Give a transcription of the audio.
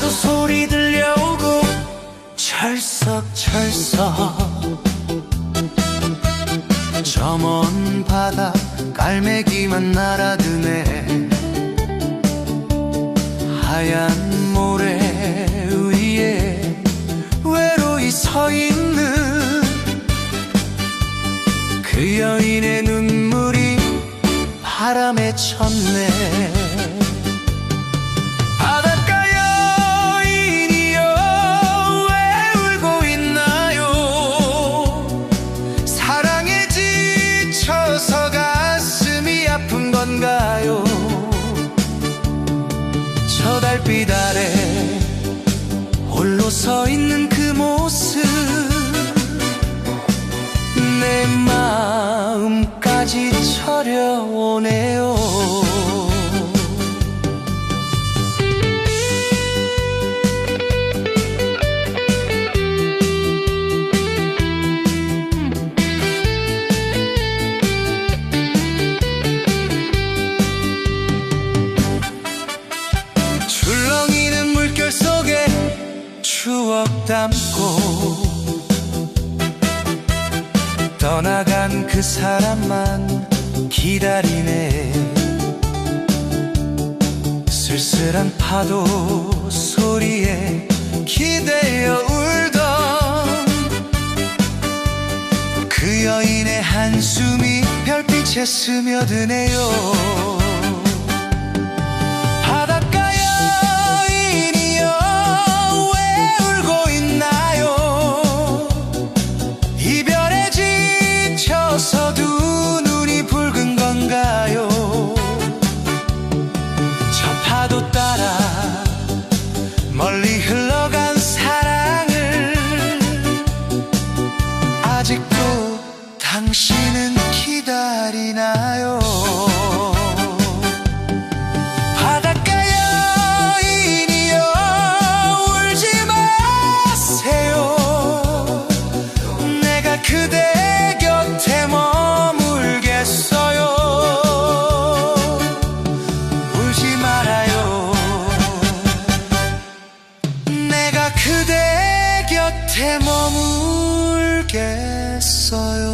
파도 소리 들려오고 철썩철썩. 저 먼 바다 갈매기만 날아드네. 하얀 모래 위에 외로이 서 있는 그 여인의 눈물이 바람에 쳤네. 저 달빛 아래 홀로 서 있는 그 모습 담고 떠나간 그 사람만 기다리네. 쓸쓸한 파도 소리에 기대어 울던 그 여인의 한숨이 별빛에 스며드네요 아직도 당신은 기다리나요? 바닷가 여인이여 울지 마세요. 내가 그대 곁에 머물겠어요. 울지 말아요. 내가 그대 곁에 머물 모르겠어요.